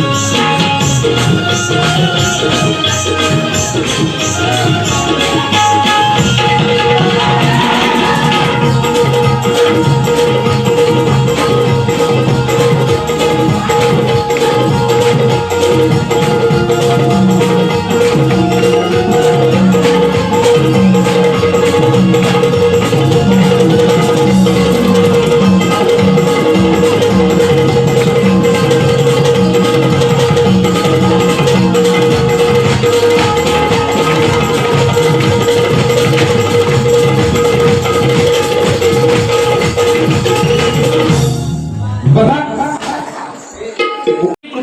बघा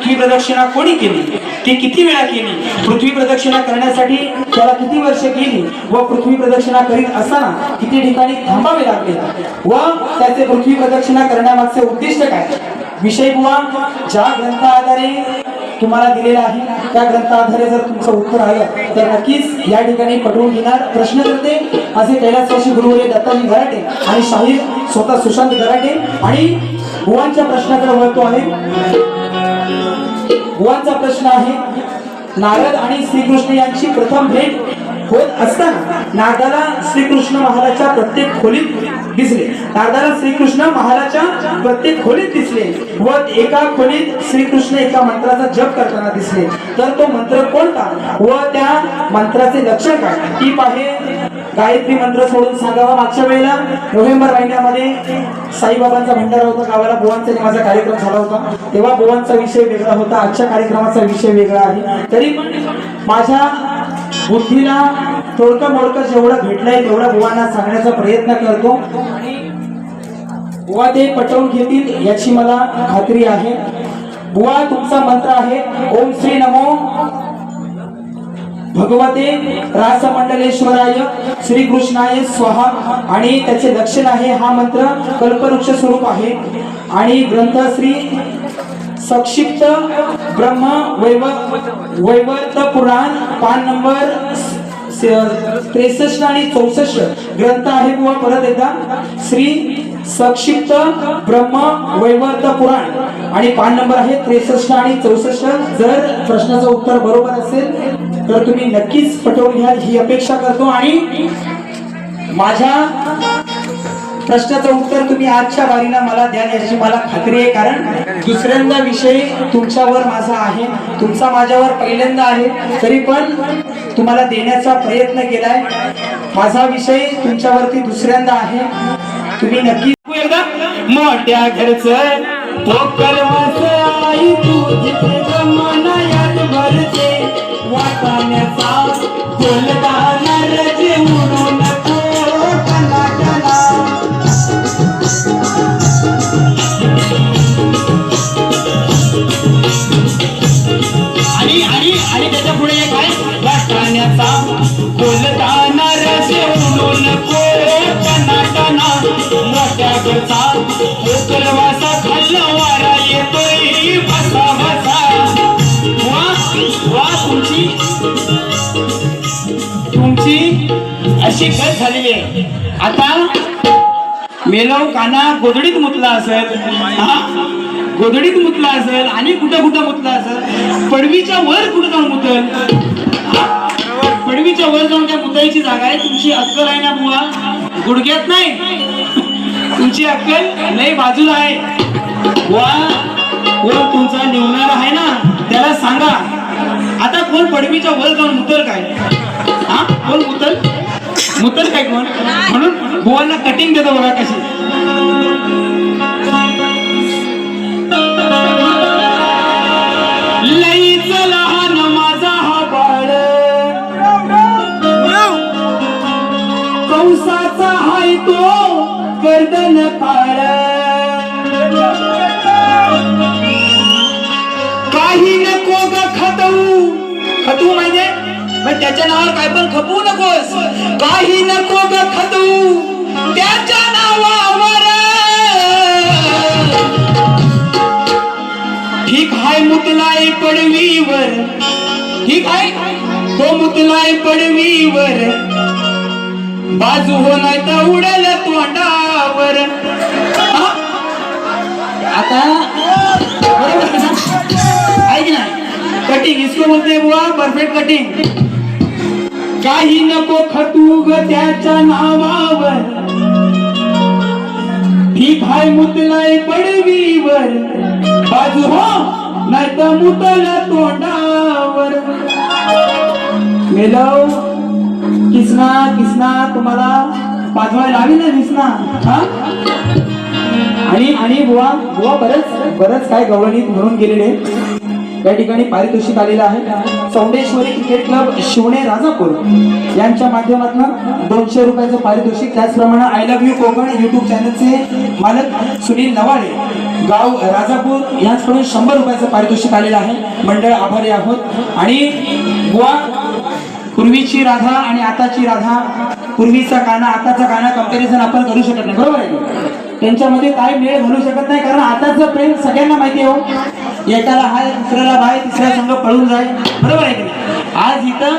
पृथ्वी प्रदक्षिणा कोणी केली? ती किती वेळा केली? पृथ्वी प्रदक्षिणा करण्यासाठी त्याला किती वर्ष केली व पृथ्वी प्रदक्षिणा करीत असताना किती ठिकाणी थांबावे लागले? व त्याचे पृथ्वी प्रदक्षिणा करण्यामागचे उद्दिष्ट काय? विषय बुवा ज्या ग्रंथा आधारे तुम्हाला दिलेला आहे त्या ग्रंथाआधारे जर तुमचं उत्तर आलं तर नक्कीच या ठिकाणी पटवून घेणार प्रश्न करते. असे कैलासवासी गुरुवरे दत्ताजी घराटे आणि शाहीर स्वतः सुशांत घराटे आणि बुवांच्या प्रश्नाकडे वळतो आहे. बुवांचा प्रश्न आहे नारद आणि श्रीकृष्ण यांची प्रथम भेट होत असताना नारदाला श्रीकृष्ण महाराजच्या प्रत्येक खोलीत दिसले. नारदाला श्रीकृष्ण महाराजच्या प्रत्येक खोलीत दिसले व एका खोलीत श्रीकृष्ण एका मंत्राचा जप करताना दिसले. तर तो मंत्र कोणता? व त्या मंत्राचे लक्षण काय? टीप आहे गायत्री मंत्र सोडून सांगावा मागच्या वेळेला. नोव्हेंबर महिन्यामध्ये साईबाबांचा भंडारा होता गावाला बुवांचा माझा कार्यक्रम झाला होता. तेव्हा बुवांचा विषय वेगळा होता आजच्या कार्यक्रमाचा विषय वेगळा आहे. तरी पण माझ्या बुद्धीला थोडकं मोडकं जेवढं भेटलंय तेवढा बुवांना सांगण्याचा प्रयत्न करतो. बुवा ते पटवून घेतील याची मला खात्री आहे. बुवा तुमचा मंत्र आहे ओम श्री नमो भगवते रासमंडलेश्वराय श्रीकृष्णाय स्वाहा आणि त्याचे लक्षण आहे हा मंत्र कल्पवृक्ष स्वरूप आहे. आणि ग्रंथ श्री संक्षिप्त ब्रह्म वैव वैवर्त पुराण पान नंबर त्रेसष्ट आणि चौसष्ट ग्रंथ आहे बुवा परत एकदा. श्री संक्षिप्त ब्रह्म वैवर्त पुराण आणि पान नंबर आहे त्रेसष्ट आणि चौसष्ट. जर प्रश्नाचं उत्तर बरोबर असेल तर तुम्ही नक्कीच पटवून घ्याल ही अपेक्षा करतो आणि माझ्या प्रश्नाचं उत्तर तुम्ही आजच्या वारीला मला द्याल याची मला खात्री आहे. कारण दुसऱ्यांदा विषय तुमच्यावर माझा आहे तुमचा माझ्यावर पहिल्यांदा आहे तरी पण तुम्हाला देण्याचा प्रयत्न केलाय. माझा विषय तुमच्यावरती दुसऱ्यांदा आहे. तुम्ही नक्की एकदा मोठ्या घरचं बसा घरचा खाल्ला वारा येतोय बसा बसा. वा वा तुमची. तुमची अशी गत झालेली आहे. आता मेलव काना गोधडीत मुतला असेल हा? गोधडीत मुतला असेल आणि कुठं कुठं मुतला असेल? पडवीच्या वर कुठं जाऊन मुतल? पडवीच्या वर जाऊन त्या मुतायची जागा आहे? तुमची अक्कल आहे ना बुवा? गुडघ्यात नाही. तुमची अक्कल लय बाजूला आहे. वा कोण तुमचा निवणार आहे ना? त्याला सांगा. आता कोण पडवीच्या वर जाऊन मुतल काय? हा? कोण मुतल मुतल काय कोण म्हणून बुवांना कटिंग देतो बघा कशी. लईच लहान माझा हा बाळ. कंसाचा हाय तो. गर्दन काळ काही नको ग खतवू खतवू म्हणजे? मग त्याच्या नावावर काय पण खपवू नकोस. काही नको ग खतवू त्याच्या नावावर. ठीक हाय मुतलाय पडवीवर. ठीक आहे तो हो मुतलाय पडवीवर. बाजू हो नाही तर उडेल तोंडावर. आता ऐक ना? कटिंग इसको बोलते बुवा परफेक्ट कटिंग काही नको खटूग त्याच्या नावावर. ही भाय मुतलाय पडवीवर. बाजू हो नाही तर मुतला तोंडावर. मेलव किसना किसना तुम्हाला पाजवाय लावी ना दिसना. हा? आणि आणि बुवा बुवा बरंच बरंच काय गवळणीत म्हणून गेलेले. या ठिकाणी पारितोषिक आलेलं आहे. Chaundeshwari cricket club Shivane Rajapur. यांच्या माध्यमातून दोनशे रुपयाचं पारितोषिक. त्याचप्रमाणे I love you Konkan YouTube चॅनलचे मालक सुनील नवाळे गाव राजापूर यांचकडून शंभर रुपयाचं पारितोषिक आलेलं आहे. मंडळ आभारी आहोत. आणि बुवा पूर्वीची राधा आणि आताची राधा पूर्वीचा गाणं आताचा गाणं कंपॅरिझन आपण करू शकत नाही बरोबर आहे त्यांच्यामध्ये काय मेळ घालू शकत नाही कारण आताचं प्रेम सगळ्यांना माहिती आहे हो. एकाला हाय दुसऱ्याला बाय तिसऱ्या संघ पळून जाय बरोबर आहे की आज इथं